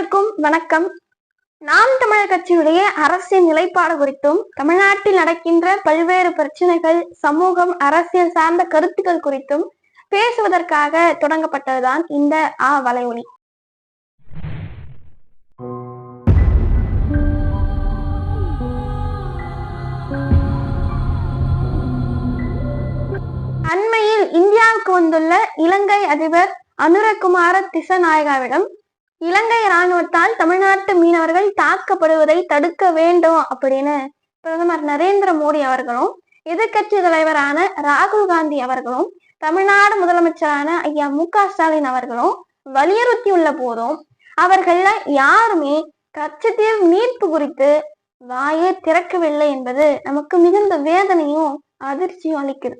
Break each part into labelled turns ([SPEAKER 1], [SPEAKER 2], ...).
[SPEAKER 1] அனைவருக்கும் வணக்கம். நாம் தமிழர் கட்சியுடைய அரசியல் நிலைப்பாடு குறித்தும் தமிழ்நாட்டில் நடக்கின்ற பல்வேறு பிரச்சனைகள் சமூகம் அரசியல் சார்ந்த கருத்துக்கள் குறித்தும் பேசுவதற்காக தொடங்கப்பட்டதுதான் இந்த ஆ வலையொலி. அண்மையில் இந்தியாவுக்கு வந்துள்ள இலங்கை அதிபர் அனுரகுமார திசநாயகாவிடம் இலங்கை ராணுவத்தால் தமிழ்நாட்டு மீனவர்கள் தாக்கப்படுவதை தடுக்க வேண்டும் அப்படின்னு பிரதமர் நரேந்திர மோடி அவர்களும் எதிர்க்கட்சி தலைவரான ராகுல் காந்தி அவர்களும் தமிழ்நாடு முதலமைச்சரான ஐயா மு க ஸ்டாலின் அவர்களும் வலியுறுத்தியுள்ள போதும் அவர்கள யாருமே கச்சத்தீவு மீட்பு குறித்து வாயே திறக்கவில்லை என்பது நமக்கு மிகுந்த வேதனையும் அதிர்ச்சியும் அளிக்குது.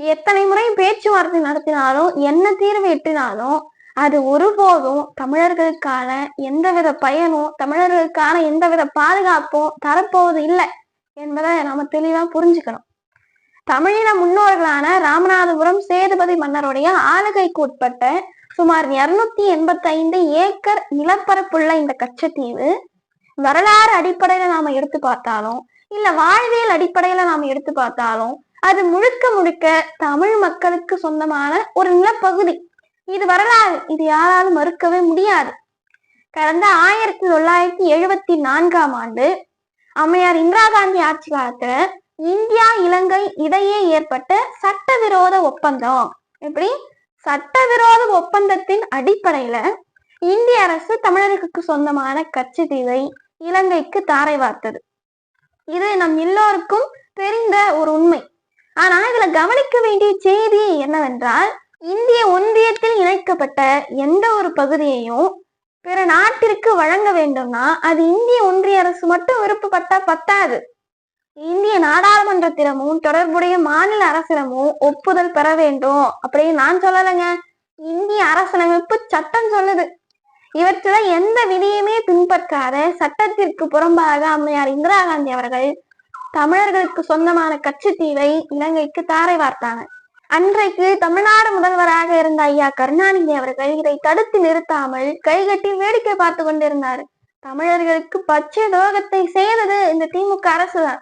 [SPEAKER 1] எத்தனை முறை பேச்சுவார்த்தை நடத்தினாலும் என்ன தீர்வு எட்டினாலும் அது ஒருபோதும் தமிழர்களுக்கான எந்தவித பயனும் தமிழர்களுக்கான எந்தவித பாதுகாப்பும் தரப்போவது இல்லை என்பதை நாம தெளிவா புரிஞ்சுக்கணும். தமிழின முன்னோர்களான ராமநாதபுரம் சேதுபதி மன்னருடைய ஆளுகைக்கு உட்பட்ட சுமார் இருநூத்தி எண்பத்தி ஐந்து ஏக்கர் நிலப்பரப்புள்ள இந்த கச்சத்தீவு வரலாறு அடிப்படையில நாம எடுத்து பார்த்தாலும் இல்ல வாழ்வியல் அடிப்படையில நாம எடுத்து பார்த்தாலும் அது முழுக்க முழுக்க தமிழ் மக்களுக்கு சொந்தமான ஒரு நிலப்பகுதி. இது வரலாறு. இது யாராலும் மறுக்கவே முடியாது. கடந்த ஆயிரத்தி தொள்ளாயிரத்தி எழுபத்தி நான்காம் ஆண்டு அம்மையார் இந்திரா காந்தி ஆட்சி காலத்துல இந்தியா இலங்கை இடையே ஏற்பட்ட சட்டவிரோத ஒப்பந்தம். எப்படி? சட்டவிரோத ஒப்பந்தத்தின் அடிப்படையில இந்திய அரசு தமிழர்களுக்கு சொந்தமான கச்சத்தீவை இலங்கைக்கு தாரை வார்த்தது. இது நம் எல்லோருக்கும் தெரிந்த ஒரு உண்மை. ஆனா இதுல கவனிக்க வேண்டிய செய்தி என்னவென்றால் இந்திய ஒன்றியத்தில் இணைக்கப்பட்ட எந்த ஒரு பகுதியையும் பிற நாட்டிற்கு வழங்க வேண்டும்னா அது இந்திய ஒன்றிய அரசு மட்டும் விருப்பப்பட்டா பத்தாது. இந்திய நாடாளுமன்றத்திடமும் தொடர்புடைய மாநில அரசிடமும் ஒப்புதல் பெற வேண்டும். அப்படின்னு நான் சொல்லலைங்க. இந்திய அரசியலமைப்பு சட்டம் சொல்லுது. இவற்றில எந்த விதியுமே பின்பற்றாத சட்டத்திற்கு புறம்பாக அம்மையார் இந்திரா காந்தி அவர்கள் தமிழர்களுக்கு சொந்தமான கச்சத்தீவை இலங்கைக்கு தாரை வார்த்தாங்க. அன்றைக்கு தமிழ்நாடு முதல்வராக இருந்த ஐயா கருணாநிதி அவர்கள் இதை தடுத்து நிறுத்தாமல் கைகட்டி வேடிக்கை பார்த்து கொண்டிருந்தார். தமிழர்களுக்கு பச்சை துரோகத்தை செய்தது இந்த திமுக அரசுதான்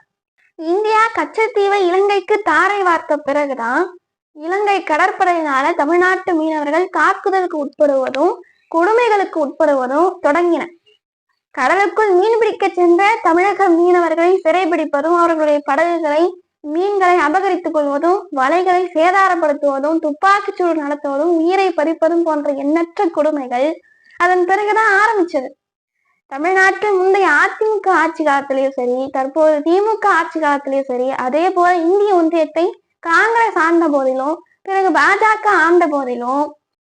[SPEAKER 1] இந்தியா கச்சத்தீவை இலங்கைக்கு தாரை வார்த்த பிறகுதான் இலங்கை கடற்படையினால தமிழ்நாட்டு மீனவர்கள் தாக்குதலுக்கு உட்படுவதும் கொடுமைகளுக்கு உட்படுவதும் தொடங்கின. கடலுக்குள் மீன் பிடிக்க சென்ற தமிழக மீனவர்களை சிறைபிடிப்பதும் அவர்களுடைய படகுகளை மீன்களை அபகரித்துக் கொள்வதும் வலைகளை சேதாரப்படுத்துவதும் துப்பாக்கிச்சூடு நடத்துவதும் உயிரை பறிப்பதும் போன்ற எண்ணற்ற கொடுமைகள் அதன் பிறகுதான் ஆரம்பிச்சது. தமிழ்நாட்டில் முந்தைய அதிமுக ஆட்சி காலத்திலயும் சரி தற்போது திமுக ஆட்சி காலத்திலயும் சரி அதே போல இந்திய ஒன்றியத்தை காங்கிரஸ் ஆண்ட போதிலும் பிறகு பாஜக ஆண்ட போதிலும்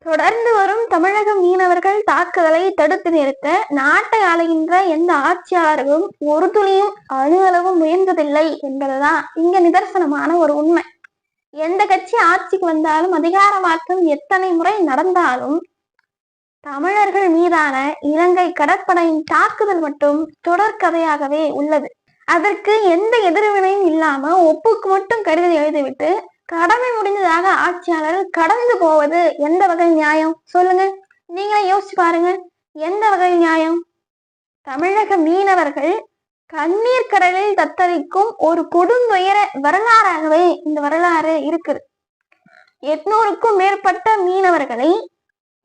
[SPEAKER 1] தொடர்ந்து வரும் தமிழக மீனவர்கள் தாக்குதலை தடுத்து நிறுத்த நாட்டை ஆளுகின்ற எந்த ஆட்சியாளர்களும் ஒரு துளியும் அணுகளவும் முயன்றதில்லை என்பதுதான் இங்க நிதர்சனமான ஒரு உண்மை. எந்த கட்சி ஆட்சிக்கு வந்தாலும் அதிகார மாற்றம் எத்தனை முறை நடந்தாலும் தமிழர்கள் மீதான இலங்கை கடற்படையின் தாக்குதல் மட்டும் தொடர்கதையாகவே உள்ளது. அதற்கு எந்த எதிர்வினையும் இல்லாம ஒப்புக்கு மட்டும் கடிதம் எழுதிவிட்டு கடமை முடிந்ததாக ஆட்சியாளர் கடந்து போவது எந்த வகை நியாயம்? சொல்லுங்க. நீங்களே யோசிச்சு பாருங்க. எந்த வகை நியாயம்? தமிழக மீனவர்கள் கண்ணீர் கடலில் தத்தளிக்கும் ஒரு கொடுந்துயர வரலாறாகவே இந்த வரலாறு இருக்குது. எட்நூறுக்கும் மேற்பட்ட மீனவர்களை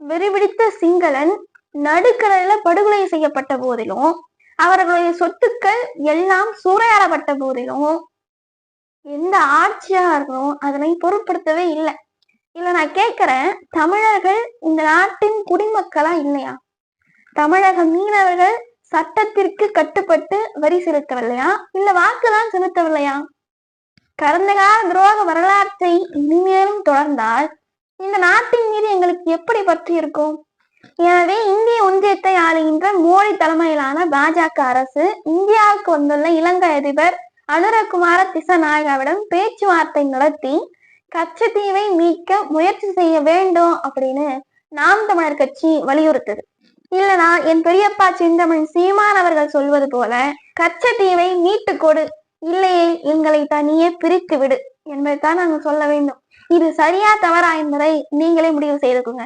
[SPEAKER 1] வெறிபிடித்த சிங்களன் நடுக்கடல்ல படுகொலை செய்யப்பட்ட போதிலும் அவர்களுடைய சொத்துக்கள் எல்லாம் சூறையாடப்பட்ட போதிலும் எந்த ஆட்சியாளர்களும் அதனை பொருட்படுத்தவே இல்லை. இல்ல நான் கேக்குறேன் தமிழர்கள் இந்த நாட்டின் குடிமக்களா இல்லையா? தமிழக மீனவர்கள் சட்டத்திற்கு கட்டுப்பட்டு வரி செலுத்தவில்லையா? இல்ல வாக்குதான் செலுத்தவில்லையா? கடந்த கால துரோக வரலாற்றை இனிமேலும் தொடர்ந்தால் இந்த நாட்டின் மீது எங்களுக்கு எப்படி பற்றி இருக்கும்? எனவே இந்திய ஒன்றியத்தை ஆளுகின்ற மோடி தலைமையிலான பாஜக அரசு இந்தியாவுக்கு வந்துள்ள இலங்கை அதிபர் அனுரகுமார திசநாயகாவிடம் பேச்சுவார்த்தை நடத்தி கச்சத்தீவை மீட்க முயற்சி செய்ய வேண்டும் அப்படின்னு நாம் தமிழர் கட்சி வலியுறுத்துது. இல்லனா என் பெரியப்பா செந்தமிழ் சீமான் அவர்கள் சொல்வது போல கச்சத்தீவை மீட்டு கொடு இல்லையே எங்களை தனியே பிரித்து விடு என்பதைத்தான் நாங்கள் சொல்ல வேண்டும். இது சரியா தவறா என்பதை நீங்களே முடிவு செய்துக்குங்க.